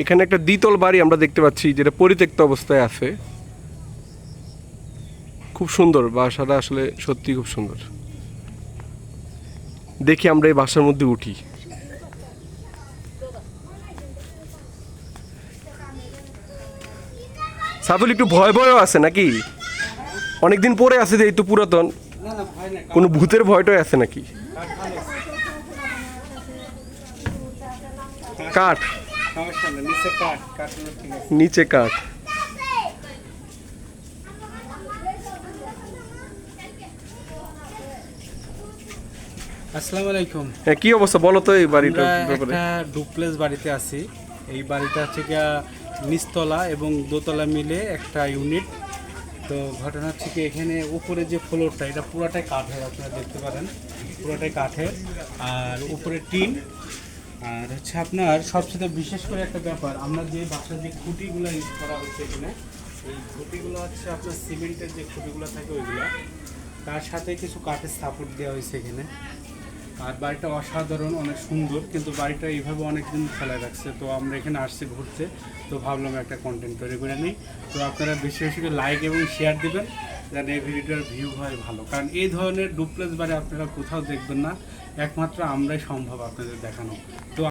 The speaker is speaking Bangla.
এখানে একটা দ্বিতল বাড়ি আমরা দেখতে পাচ্ছি, যেটা পরিত্যক্ত অবস্থায় আছে। খুব সুন্দর, বাসাটা আসলে সত্যি খুব সুন্দর। দেখি আমরা এই বাসার মধ্যে উঠি। সাদুল একটু ভয় ভয়ও আছে নাকি? অনেকদিন পরে আছে যে এই তো পুরাতন। কোনো ভূতের ভয়টাই আছে নাকি? কাঠ। নিচে কাঠ আসসালামু আলাইকুম। হ্যাঁ কি অবস্থা? বলো তো এই আমরা ব্যাপারে। একটা ডুপ্লেস বাড়িতে আছি। এই বাড়িটা হচ্ছে গিয়া নিচতলা এবং দোতলা মিলে একটা ইউনিট তো ঘটনা হচ্ছে কি এখানে উপরে যে ফ্লোরটা এটা পুরোটাই কাঠের আপনারা দেখতে পারেন। পুরোটাই কাঠের। আর উপরে টিন। আর হচ্ছে আপনার সবচেয়ে বিশেষ করে একটা ব্যাপার, আমরা যে বাসার যে খুঁটিগুলো ইউজ করা হচ্ছে এখানে, এই খুঁটিগুলো হচ্ছে আপনার সিমেন্টের যে খুঁটিগুলো থাকে ওইগুলো, তার সাথে কিছু কাঠের সাপোর্ট দেওয়া হয়েছে এখানে। আর বাড়িটা অসাধারণ, অনেক সুন্দর, কিন্তু বাড়িটা এইভাবে অনেকদিন ফেলায় রাখছে। তো আমরা এখানে আসছি ঘুরতে, তো ভাবলাম একটা কন্টেন্ট তৈরি করে নিই। তো আপনারা বেশি বেশি করে লাইক এবং শেয়ার দিবেন। যেন এই ভিডিওটার ভিউ হয় ভালো। কারণ এই ধরনের ডুপ্লেস বাড়ি আপনারা কোথাও দেখবেন না। একমাত্র আমরাই সম্ভব আপনাদের দেখানো। তো